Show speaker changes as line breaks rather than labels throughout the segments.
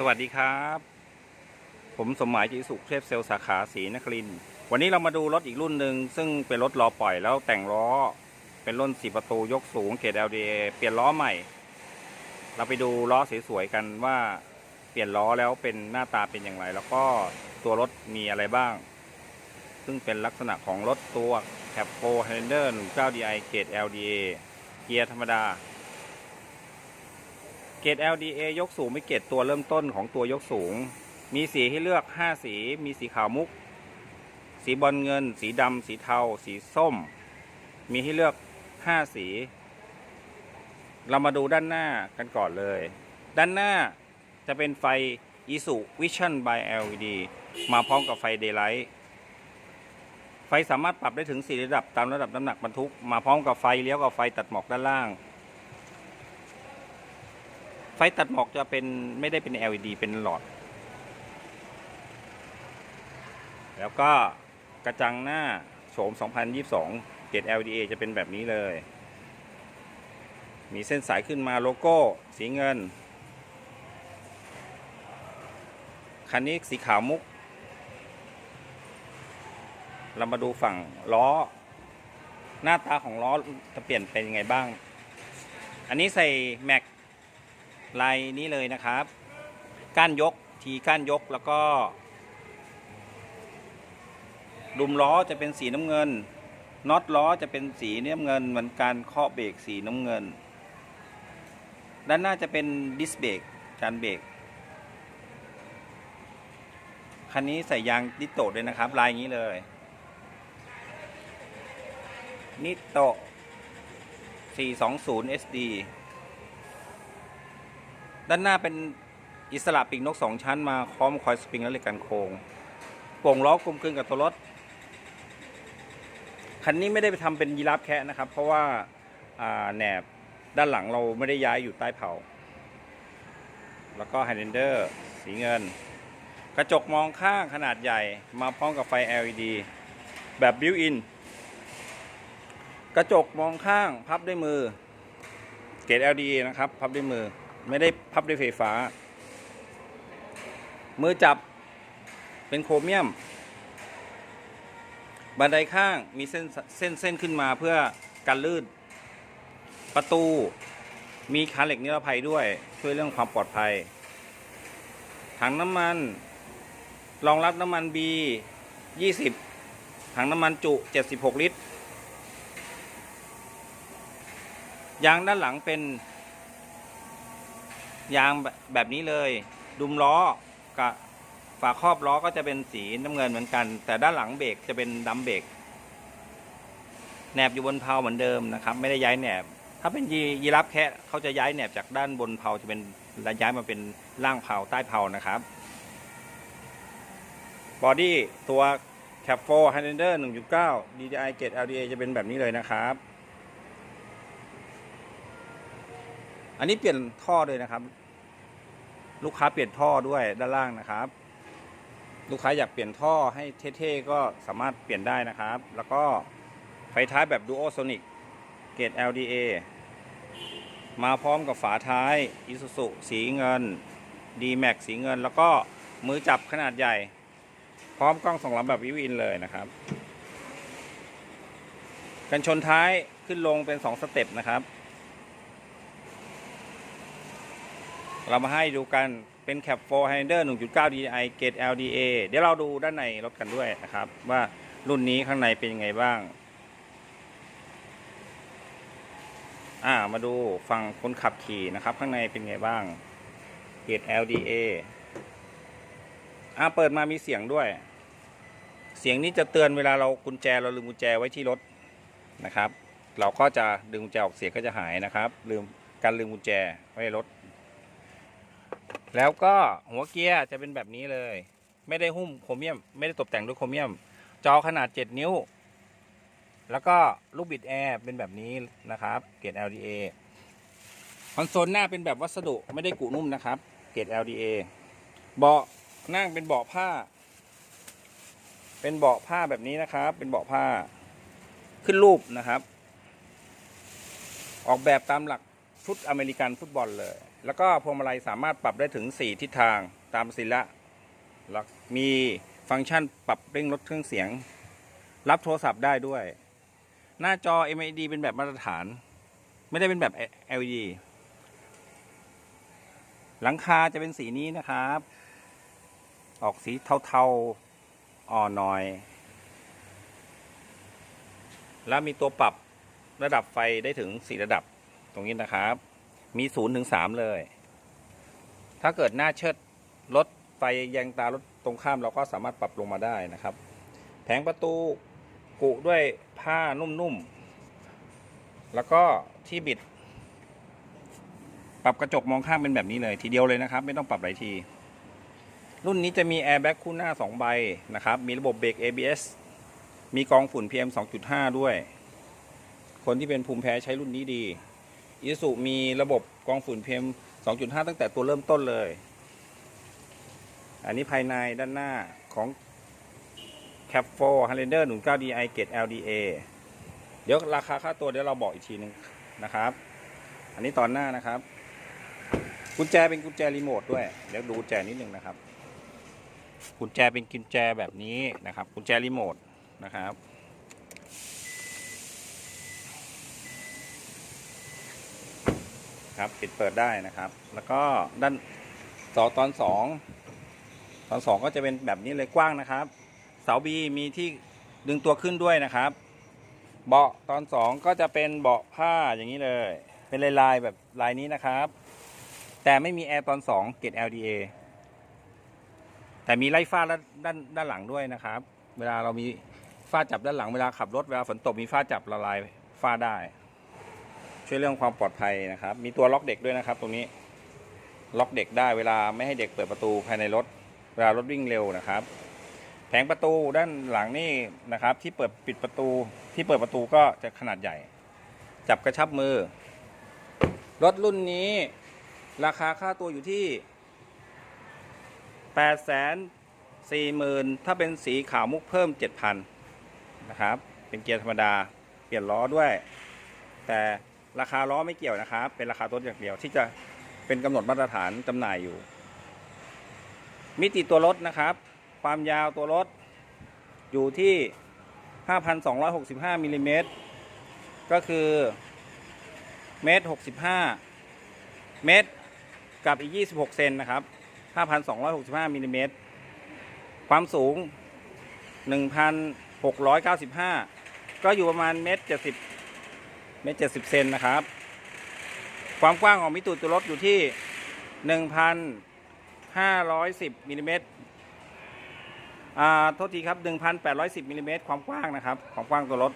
สวัสดีครับ ผมสมหมายจีสุขเทพเซลสาขาศรีนครินวันนี้เรามาดูรถอีกรุ่นหนึ่งซึ่งเป็นรถรอปล่อยแล้วแต่งล้อ เป็นรุ่นสี่ประตูยกสูงเกรด LDA เปลี่ยนล้อใหม่ เราไปดูล้อสวยๆกันว่าเปลี่ยนล้อแล้วเป็นหน้าตาเป็นอย่างไร แล้วก็ตัวรถมีอะไรบ้าง ซึ่งเป็นลักษณะของรถตัวแคปโ h เฮนเดอร์19 DI เกรด LDA เกียร์ธรรมดา เกรด LDA ยกสูงไม่เกรดตัวเริ่มต้นของตัวยกสูง มีสีให้เลือก 5 สี มีสีขาวมุก สีบอลเงิน สีดำ สีเทา สีส้ม มีให้เลือก 5 สี เรามาดูด้านหน้ากันก่อนเลย ด้านหน้าจะเป็นไฟ ISU Vision by LED มาพร้อมกับไฟ Daylight ไฟสามารถปรับได้ถึง 4 ระดับตามระดับน้ำหนักบรรทุก มาพร้อมกับไฟเลี้ยวกับไฟตัดหมอกด้านล่าง ไฟตัดหมอกจะเป็นไม่ได้เป็น LED เป็นหลอด แล้วก็กระจังหน้าโฉม 2022 เกรด LDA จะเป็นแบบนี้เลย มีเส้นสายขึ้นมาโลโก้สีเงิน คันนี้สีขาวมุก เรามาดูฝั่งล้อ หน้าตาของล้อจะเปลี่ยนเป็นยังไงบ้าง อันนี้ใส่แม็ก ลายนี้เลยนะครับ ก้านยกทีก้านยกแล้วก็ดุมล้อจะเป็นสีน้ำเงินน็อตล้อจะเป็นสีน้ำเงินเหมือนการเคาะเบรกสีน้ำเงิน ด้านหน้าจะเป็นดิสเบรกจานเบรกคันนี้ใส่ยางดิโตะด้วยนะครับ ลายนี้เลยนิโตะ420 SD ด้านหน้าเป็นอิสระปีกนกสองชั้นมาพร้อมคอยสปริงและเหล็กกันโค้งโป่งล้อกลมกลืนกับตัวรถ คันนี้ไม่ได้ไปทำเป็นยีราฟแคะนะครับ เพราะว่าอ่าแหนบด้านหลังเราไม่ได้ย้ายอยู่ใต้เผา แล้วก็ไฮเดนเดอร์สีเงิน กระจกมองข้างขนาดใหญ่มาพร้อมกับไฟ LED แบบบิวอิน กระจกมองข้างพับด้วยมือ เกรด LDA นะครับ พับด้วยมือ ไม่ได้พับด้วยไฟฟ้า มือจับเป็นโครเมียม บันไดข้างมีเส้นเส้นเส้นขึ้นมาเพื่อกันลื่น ประตูมีคานเหล็กนิรภัยด้วย ช่วยเรื่องความปลอดภัย ถังน้ำมันรองรับน้ำมัน B 20 ถังน้ำมันจุ 76 ลิตร ยางด้านหลังเป็น ยางแบบนี้เลย ดุมล้อกับฝาครอบล้อก็จะเป็นสีน้ำเงินเหมือนกัน แต่ด้านหลังเบรกจะเป็นดำเบรกแหนบอยู่บนเพลาเหมือนเดิมนะครับ ไม่ได้ย้ายแหนบ ถ้าเป็นยียีรับแคะเขาจะย้ายแหนบจากด้านบนเพลาจะเป็นย้ายมาเป็นล่างเพลาใต้เพลานะครับบอดี้ตัวแคปโฟไฮเดนเดอร์1.9 DDI เกรด LDA จะเป็นแบบนี้เลยนะครับ อันนี้เปลี่ยนท่อด้วยนะครับ ลูกค้าเปลี่ยนท่อด้วยด้านล่างนะครับ ลูกค้าอยากเปลี่ยนท่อให้เท่ๆก็สามารถเปลี่ยนได้นะครับ แล้วก็ไฟท้ายแบบ Duo Sonic เกรด LDA มาพร้อมกับฝาท้าย Isuzu สีเงิน D-Max สีเงิน แล้วก็มือจับขนาดใหญ่ พร้อมกล้องสองหลังแบบวิวอินเลยนะครับ กันชนท้ายขึ้นลงเป็น 2 สเต็ปนะครับ เรามาให้ดูกันเป็น Cap 4 Hinder 1.9 DDI เกรด LDA เดี๋ยวเราดูด้านในรถกันด้วยนะครับ ว่ารุ่นนี้ข้างในเป็นยังไงบ้าง อ่ามาดูฝั่งคนขับขี่นะครับ ข้างในเป็นไงบ้าง เกรด LDA อ่าเปิดมามีเสียงด้วย เสียงนี้จะเตือนเวลาเรากุญแจเราลืมกุญแจไว้ที่รถนะครับ เราก็จะดึงกุญแจออกเสียงก็จะหายนะครับ ลืมการลืมกุญแจไว้รถ แล้วก็หัวเกียร์จะเป็นแบบนี้เลย ไม่ได้หุ้มโครเมียม ไม่ได้ตกแต่งด้วยโครเมียม จอขนาด 7 นิ้ว แล้วก็ลูกบิดแอร์เป็นแบบนี้นะครับเกรด LDA คอนโซลหน้าเป็นแบบวัสดุไม่ได้กุนุ่มนะครับ เกรด LDA เบาะนั่งเป็นเบาะผ้า เป็นเบาะผ้าแบบนี้นะครับ เป็นเบาะผ้าขึ้นรูปนะครับ ออกแบบตามหลักฟุตอเมริกันฟุตบอลเลย แล้วก็พวงมาลัยสามารถปรับได้ถึง 4 ทิศทางตามสิละแล้วมีฟังก์ชันปรับเร่งลดเครื่องเสียง รับโทรศัพท์ได้ด้วย หน้าจอ MID เป็นแบบมาตรฐาน ไม่ได้เป็นแบบ LED หลังคาจะเป็นสีนี้นะครับ ออกสีเทาๆ อ่อนหน่อย แล้วมีตัวปรับระดับไฟได้ถึง 4 ระดับตรงนี้นะครับ มี0ถึง3เลย ถ้าเกิดหน้าเชิดรถไฟแยงตารถตรงข้ามเราก็สามารถปรับลงมาได้นะครับ แผงประตูกุด้วยผ้านุ่มๆ แล้วก็ที่บิด ปรับกระจกมองข้างเป็นแบบนี้เลย ทีเดียวเลยนะครับ ไม่ต้องปรับหลายที รุ่นนี้จะมีแอร์แบ็กคู่หน้า 2 ใบนะครับ มีระบบเบรก ABS มีกองฝุ่น PM 2.5 ด้วย คนที่เป็นภูมิแพ้ใช้รุ่นนี้ดี อิสุมีระบบกองฝุ่น PM 2.5 ตั้งแต่ตัวเริ่มต้นเลย อันนี้ภายในด้านหน้าของ Cap 4 Highlander 19 DI Gate LDA เดี๋ยวราคาค่าตัวเดี๋ยวเราบอกอีกทีหนึงนะครับ อันนี้ตอนหน้านะครับ กุญแจเป็นกุญแจรีโมทด้วย เดี๋ยวดูกุญแจนิดนึงนะครับ กุญแจเป็นกุญแจแบบนี้นะครับ กุญแจรีโมทนะครับ ครับปิดเปิดได้นะครับ แล้วก็ด้านสอตอนสองตอนสองก็จะเป็นแบบนี้เลยกว้างนะครับ เสาบีมีที่ดึงตัวขึ้นด้วยนะครับ เบาะตอนสองก็จะเป็นเบาะผ้าอย่างนี้เลย เป็นลายๆแบบลายนี้นะครับ แต่ไม่มีแอร์ตอนสองเกรด LDA แต่มีไล่ฟ้าดด้านด้านหลังด้วยนะครับ เวลาเรามีฟ้าจับด้านหลังเวลาขับรถเวลาฝนตกมีฟ้าจับละลายฟ้าได้ ช่วยเรื่องความปลอดภัยนะครับ มีตัวล็อกเด็กด้วยนะครับ ตรงนี้ล็อกเด็กได้เวลาไม่ให้เด็กเปิดประตูภายในรถ เวลารถวิ่งเร็วนะครับ แผงประตูด้านหลังนี่นะครับ ที่เปิดปิดประตูที่เปิดประตูก็จะขนาดใหญ่ จับกระชับมือ รถรุ่นนี้ ราคาค่าตัวอยู่ที่8 4 0 0 0 0ถ้าเป็นสีขาวมุกเพิ่ม 7,000นะครับ เป็นเกียร์ธรรมดา เปลี่ยนล้อด้วย แต่ ราคาล้อไม่เกี่ยวนะครับ เป็นราคารถอย่างเดียวที่จะเป็นกำหนดมาตรฐานจำหน่ายอยู่ มิติตัวรถนะครับ ความยาวตัวรถอยู่ที่ 5,265มิลลิเมตรก็คือเมตร65 เมตรกับอีก 26 เซนนะครับ 5,265มิลลิเมตรความสูง 1,695 ก็อยู่ประมาณเมตร70 เมตร70เซนนะครับ ความกว้างของมิตุตัวรถอยู่ที่1,510มิลลิเมตรอ่าโทษทีครับ1,810มิลลิเมตรความกว้างนะครับ ความกว้างตัวรถ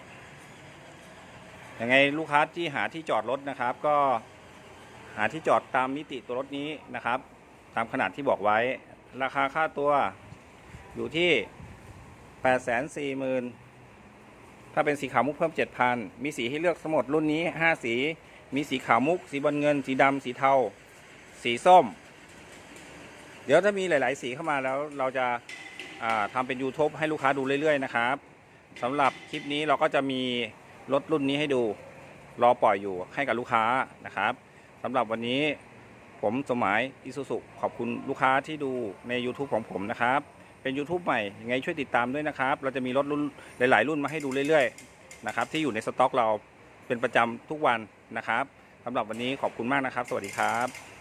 ยังไงลูกค้าที่หาที่จอดรถนะครับ ก็หาที่จอดตามมิติตัวรถนี้นะครับ ตามขนาดที่บอกไว้ ราคาค่าตัวอยู่ที่ 840,000 ถ้าเป็นสีขาวมุกเพิ่ม 7,000 มีสีให้เลือกทั้งหมดรุ่นนี้ 5 สี มีสีขาวมุก สีบอลเงิน สีดำ สีเทา สีส้ม เดี๋ยวถ้ามีหลาย ๆ สีเข้ามาแล้วเราจะาทำเป็น YouTube ให้ลูกค้าดูเรื่อย ๆ นะครับสำหรับคลิปนี้เราก็จะมีรถรุ่นนี้ให้ดู รอปล่อยอยู่ให้กับลูกค้านะครับสำหรับวันนี้ผมสมหมายอิสุสุขอบคุณลูกค้าที่ดูใน YouTube ของผมนะครับ เป็น YouTube ใหม่ยังไงช่วยติดตามด้วยนะครับ เราจะมีรถรุ่นหลาย ๆ รุ่นมาให้ดูเรื่อย ๆ นะครับ ที่อยู่ในสต็อกเราเป็นประจำทุกวันนะครับสำหรับวันนี้ขอบคุณมากนะครับ สวัสดีครับ